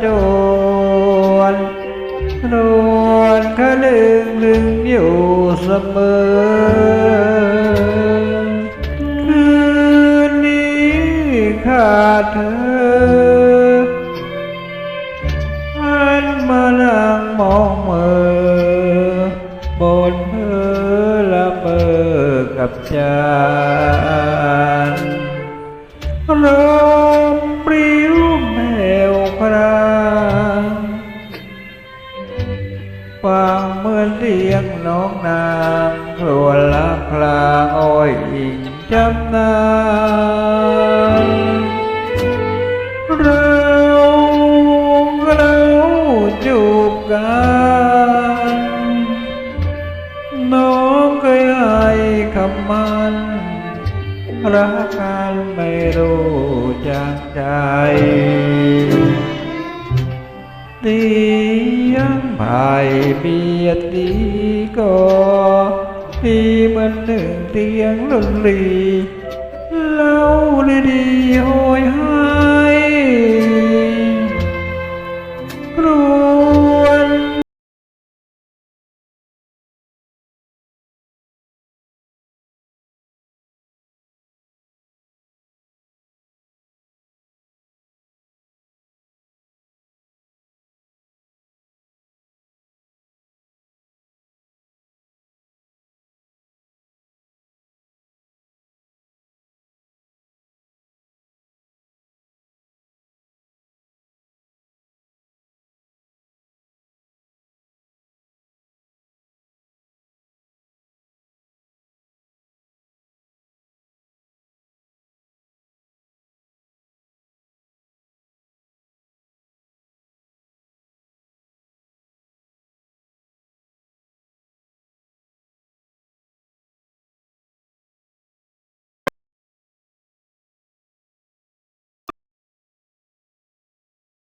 หรือไทยรันจวนนวลคลึงลึงอยู่เสมอ คืนนี้ขาดเธอหันมานั่งมองเมอบนเพอละเมอกับจั มือนเสียงน้องนางครวละพลาอ้อยอิงจำนานเราเราจูบกันน้องเคยให้คำมันรักกันไม่รู้จักใจ ดียังไม่เบียดดีก็ดีเหมืนหนึ่งเตียงลุนลีเล่าดีหอยหาย